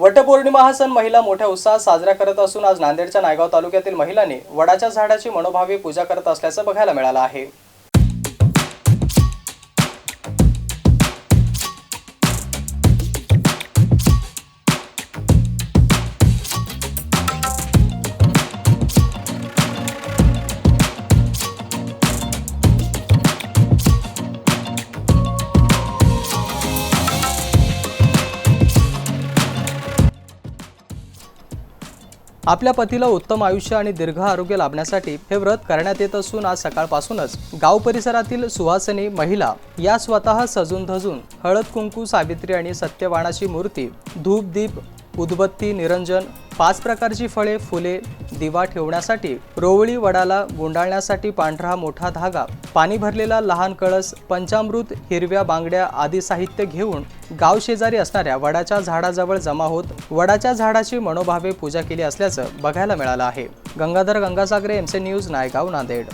वटपौर्णिमा हा सण महिला मोठ्या उत्साहात साजरा करत असून आज नांदेडच्या नायगाव तालुक्यातील महिलांनी वडाच्या झाडाची मनोभावी पूजा करत असल्याचं बघायला मिळालं आहे. आपल्या पतीला उत्तम आयुष्य आणि दीर्घ आरोग्य लाभण्यासाठी हे व्रत करण्यात येत असून आज सकाळपासूनच गाव परिसरातील सुहासनी महिला या स्वतः सजून धजून हळद कुंकू सावित्री आणि सत्यवाणाची मूर्ती धूप दीप उदबत्ती निरंजन पाच प्रकारची फळे फुले दिवा ठेवण्यासाठी रोवळी वडाला गुंडाळण्यासाठी पांढरा मोठा धागा पाणी भरलेला लहान कळस पंचामृत हिरव्या बांगड्या आदी साहित्य घेऊन गाव शेजारी असणाऱ्या वडाच्या झाडाजवळ जमा होत वडाच्या झाडाची मनोभावे पूजा केली असल्याचं बघायला मिळालं आहे. Gangadhar Gangasagare M C news Naigaon Nanded.